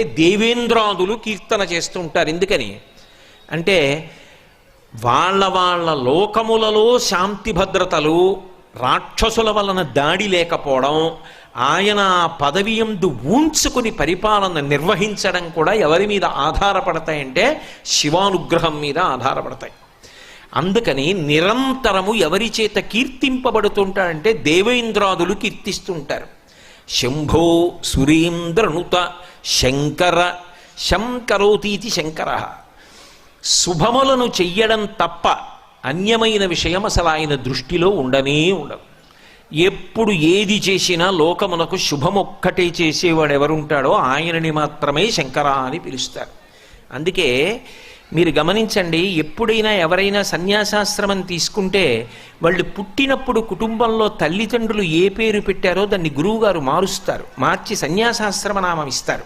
దేవేంద్రాదులు కీర్తన చేస్తూ ఉంటారు ఎందుకని? అంటే వాళ్ళ వాళ్ళ లోకములలో శాంతి భద్రతలు రాక్షసుల వలన దాడి లేకపోవడం ఆయన ఆ పదవి ఎందు ఊంచుకుని పరిపాలన నిర్వహించడం కూడా ఎవరి మీద ఆధారపడతాయంటే శివానుగ్రహం మీద ఆధారపడతాయి. అందుకని నిరంతరము ఎవరి చేత కీర్తింపబడుతుంటారంటే దేవేంద్రాదులు కీర్తిస్తుంటారు. శంభో సురేంద్రనుత శంకర శంకరోతీతి శంకర. శుభములను చెయ్యడం తప్ప అన్యమైన విషయం అసలు ఆయన దృష్టిలో ఉండనే ఉండదు. ఎప్పుడు ఏది చేసినా లోకమునకు శుభమొక్కటే చేసేవాడు ఎవరుంటాడో ఆయనని మాత్రమే శంకర అని పిలుస్తారు. అందుకే మీరు గమనించండి ఎప్పుడైనా ఎవరైనా సన్యాసాశ్రమం తీసుకుంటే వాళ్ళు పుట్టినప్పుడు కుటుంబంలో తల్లిదండ్రులు ఏ పేరు పెట్టారో దాన్ని గురువుగారు మారుస్తారు మార్చి సన్యాసాశ్రమ నామం ఇస్తారు.